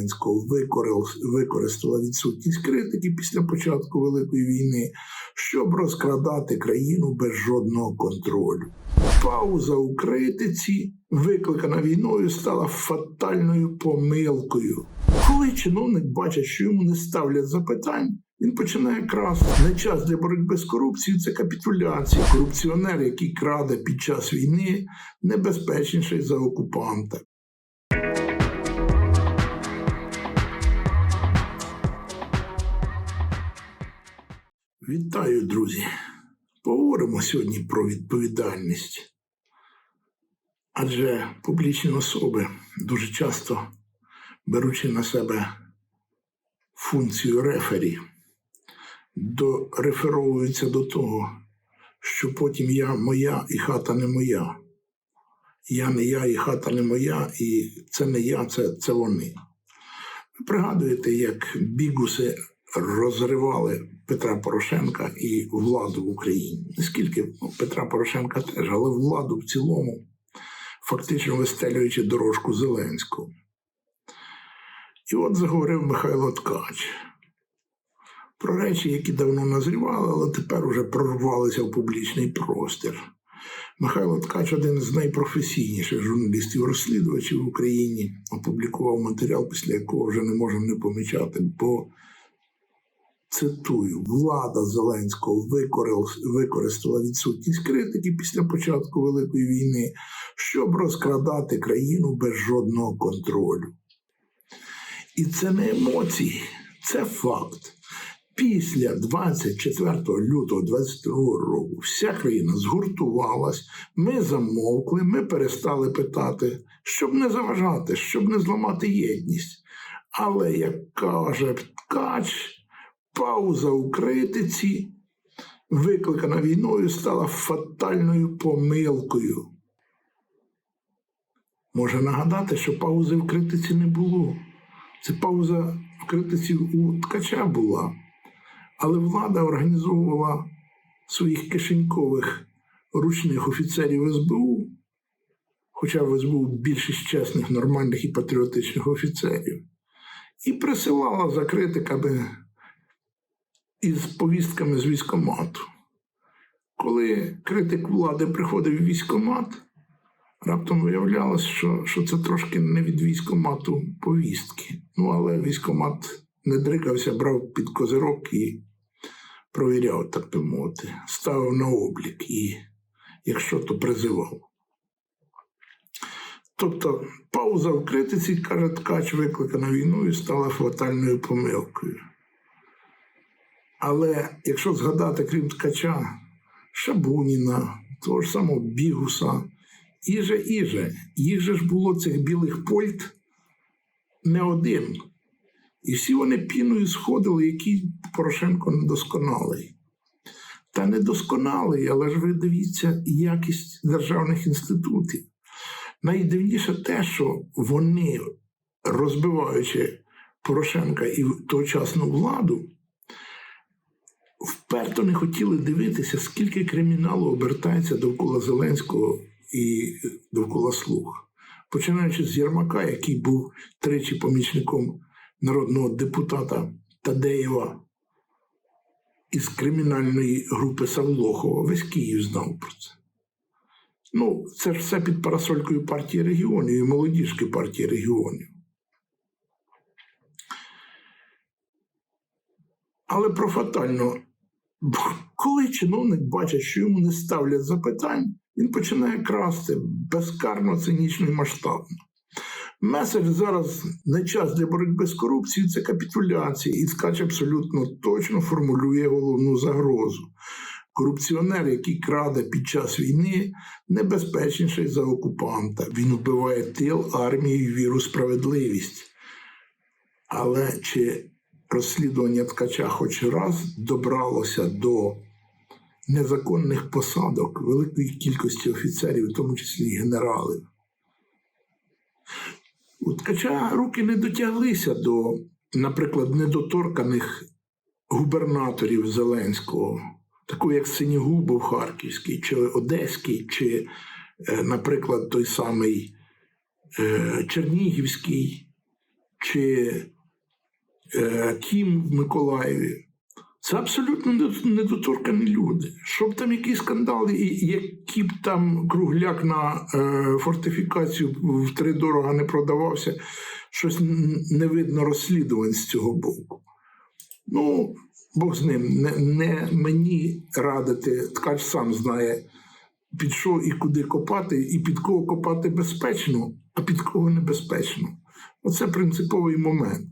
Зеленського використала відсутність критики після початку Великої війни, щоб розкрадати країну без жодного контролю. Пауза у критиці, викликана війною, стала фатальною помилкою. Коли чиновник бачить, що йому не ставлять запитань, він починає красти. Не час для боротьби з корупцією це капітуляція. Корупціонер, який краде під час війни, небезпечніший за окупанта. Вітаю, друзі! Поговоримо сьогодні про відповідальність. Адже публічні особи дуже часто, беручи на себе функцію рефері, дореферовуються до того, що потім я моя і хата не моя. Я не я і хата не моя, і це не я, це, це вони. Ви пригадуєте, як бігуси розривали Петра Порошенка і владу в Україні. Не скільки ну, Петра Порошенка теж, але владу в цілому, фактично вистелюючи дорожку Зеленського. І от заговорив Михайло Ткач про речі, які давно назрівали, але тепер уже прорвалися в публічний простір. Михайло Ткач один з найпрофесійніших журналістів-розслідувачів в Україні, опублікував матеріал, після якого вже не можна не помічати, бо цитую: влада Зеленського використала відсутність критики після початку Великої війни, щоб розкрадати країну без жодного контролю. І це не емоції, це факт. Після 24 лютого 22 року вся країна згуртувалась, ми замовкли, ми перестали питати, щоб не заважати, щоб не зламати єдність. Але, як каже Ткач, пауза у критиці, викликана війною, стала фатальною помилкою. Може нагадати, що паузи в критиці не було. Це пауза в критиці у ткача була. Але влада організовувала своїх кишенькових ручних офіцерів СБУ, хоча в СБУ більшість чесних, нормальних і патріотичних офіцерів, і присилала за критиками із повістками з військомату. Коли критик влади приходив в військомат, раптом виявлялось, що, що це трошки не від військомату повістки. Ну, але військомат не дрикався, брав під козирок і провіряв, так би мовити, ставив на облік і, якщо то призивав. Тобто пауза в критиці, каже Ткач, викликана війною, стала фатальною помилкою. Але якщо згадати, крім Ткача, Шабуніна, того ж самого Бігуса, іже іже, їх же ж було цих білих польт не один. І всі вони піною сходили, який Порошенко недосконалий. Та недосконалий, але ж ви дивіться якість державних інститутів. Найдивніше те, що вони, розбиваючи Порошенка і тогочасну владу, вперто не хотіли дивитися, скільки криміналу обертається довкола Зеленського і довкола слуг. Починаючи з Єрмака, який був тричі помічником народного депутата Тадеєва із кримінальної групи Савлохова, весь Київ знав про це. Ну, це ж все під парасолькою партії регіонів і молодіжки партії регіонів. Але про фатально, коли чиновник бачить, що йому не ставлять запитань, він починає красти безкарно, цинічно і масштабно. Меседж зараз не час для боротьби з корупцією, це капітуляція, і Ткач абсолютно точно формулює головну загрозу. Корупціонер, який краде під час війни, небезпечніший за окупанта. Він вбиває тил, армію, віру, справедливість. Але чи розслідування ткача хоч раз добралося до незаконних посадок великої кількості офіцерів, в тому числі і генералів? У ткача руки не дотяглися до, наприклад, недоторканих губернаторів Зеленського, такого як Синігубов Харківський, чи Одеський, чи, е, наприклад, той самий е, Чернігівський, чи Кім в Миколаєві. Це абсолютно недоторкані люди. Щоб там який скандал, і який б там кругляк на е, фортифікацію втридорога не продавався, щось не видно розслідувань з цього боку. Ну, Бог з ним, не, не мені радити, ткач сам знає, під що і куди копати, і під кого копати безпечно, а під кого небезпечно. Оце принциповий момент.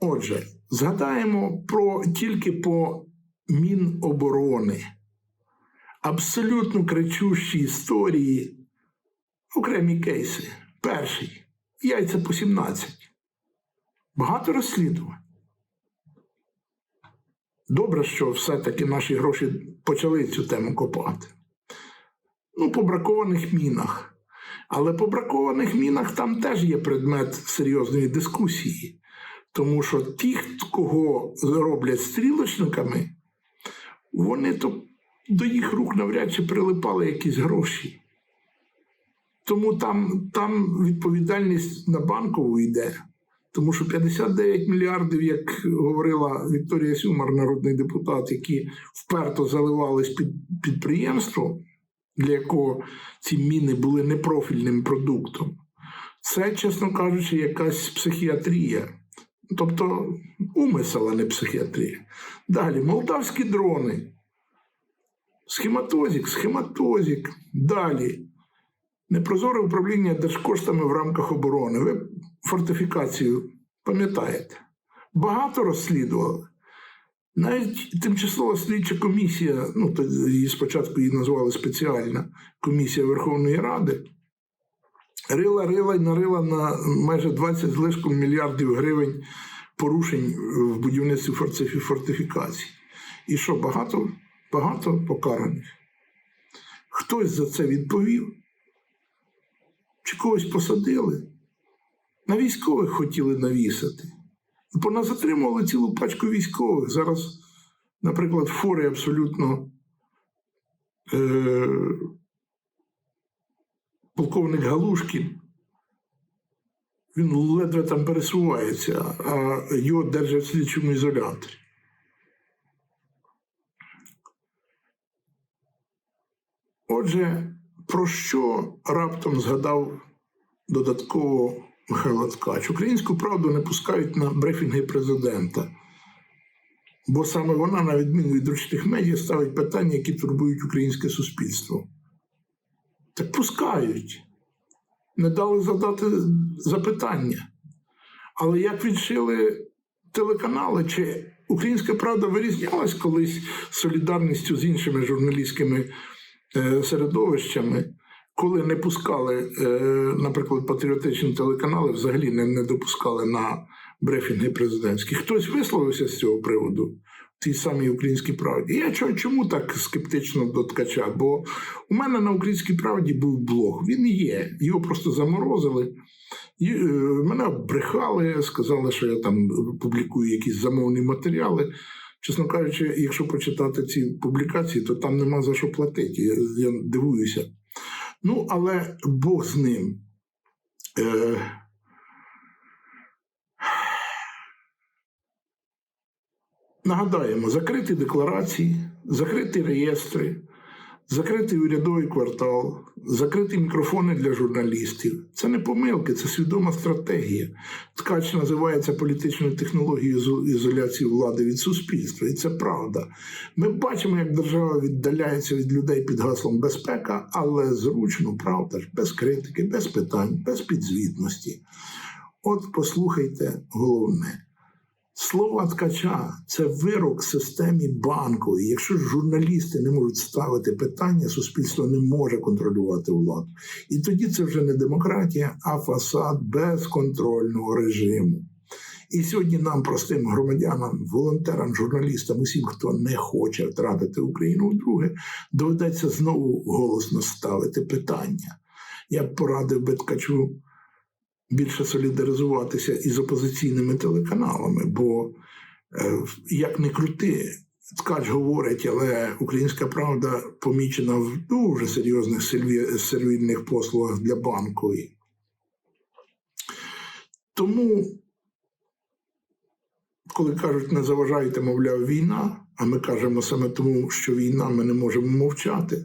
Отже, згадаємо про тільки по Міноборони. Абсолютно кричущі історії, окремі кейси. Перший яйця по 17. Багато розслідувань. Добре, що все-таки наші гроші почали цю тему копати. Ну, по бракованих мінах. Але по бракованих мінах там теж є предмет серйозної дискусії. Тому що ті, кого роблять стрілочниками, вони то до їх рук навряд чи прилипали якісь гроші. Тому там, там відповідальність на банкову йде. Тому що 59 мільярдів, як говорила Вікторія Сюмар, народний депутат, які вперто заливались під підприємство, для якого ці міни були непрофільним продуктом, це, чесно кажучи, якась психіатрія. Тобто умисел, а не психіатрія. Далі, молдавські дрони. Схематозік, схематозік. Далі. Непрозоре управління держкоштами в рамках оборони. Ви фортифікацію пам'ятаєте? Багато розслідували. Навіть тимчасова слідча комісія, ну її спочатку її назвали спеціальна комісія Верховної Ради, рила, рила і нарила на майже 20 з лишком мільярдів гривень порушень в будівництві фортифікацій. І що, багато, багато покараних? Хтось за це відповів? Чи когось посадили? На військових хотіли навісити. Поназатримували цілу пачку військових. Зараз, наприклад, фори абсолютно е, полковник Галушкін. Він ледве там пересувається, а його держать в слідчому ізоляторі. Отже, про що раптом згадав додатково Михайло Ткач? Українську правду не пускають на брифінги президента, бо саме вона, на відміну від ручних медіа, ставить питання, які турбують українське суспільство. Так пускають. Не дали задати запитання. Але як відшили телеканали, чи Українська правда вирізнялась колись солідарністю з іншими журналістськими е, середовищами, коли не пускали, е, наприклад, патріотичні телеканали, взагалі не, допускали на брифінги президентські. Хтось висловився з цього приводу тій самій українській правді. Я чо- чому так скептично до ткача? Бо у мене на українській правді був блог. Він є, його просто заморозили. І, е, мене обрехали, сказали, що я там публікую якісь замовні матеріали. Чесно кажучи, якщо почитати ці публікації, то там нема за що платити. Я, я дивуюся. Ну, але Бог з ним. Е, Нагадаємо, закриті декларації, закриті реєстри, закритий урядовий квартал, закриті мікрофони для журналістів. Це не помилки, це свідома стратегія. Ткач називається політичною технологією ізоляції влади від суспільства, і це правда. Ми бачимо, як держава віддаляється від людей під гаслом безпека, але зручно, правда ж, без критики, без питань, без підзвітності. От послухайте головне. Слова ткача це вирок системі банкової. Якщо журналісти не можуть ставити питання, суспільство не може контролювати владу. І тоді це вже не демократія, а фасад безконтрольного режиму. І сьогодні нам, простим громадянам, волонтерам, журналістам, усім, хто не хоче втратити Україну вдруге, доведеться знову голосно ставити питання. Я б порадив би ткачу більше солідаризуватися із опозиційними телеканалами, бо е, як не крути, ткач говорить, але українська правда помічена в дуже серйозних серві- сервільних послугах для банку. Тому, коли кажуть, не заважайте, мовляв, війна, а ми кажемо саме тому, що війна, ми не можемо мовчати.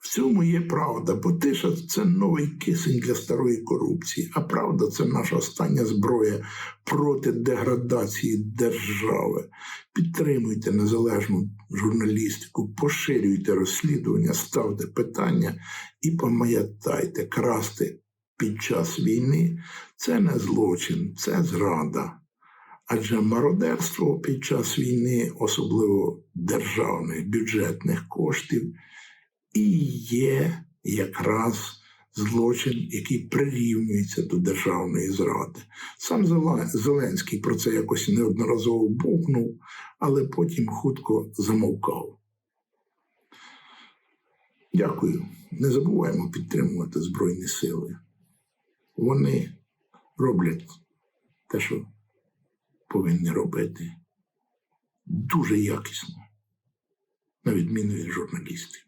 В цьому є правда, бо тиша це новий кисень для старої корупції, а правда це наша остання зброя проти деградації держави. Підтримуйте незалежну журналістику, поширюйте розслідування, ставте питання і пам'ятайте, красти під час війни це не злочин, це зрада. Адже мародерство під час війни, особливо державних бюджетних коштів, і є якраз злочин, який прирівнюється до державної зради. Сам Зеленський про це якось неодноразово бовкнув, але потім хутко замовкав. Дякую. Не забуваємо підтримувати Збройні Сили. Вони роблять те, що повинні робити дуже якісно, на відміну від журналістів.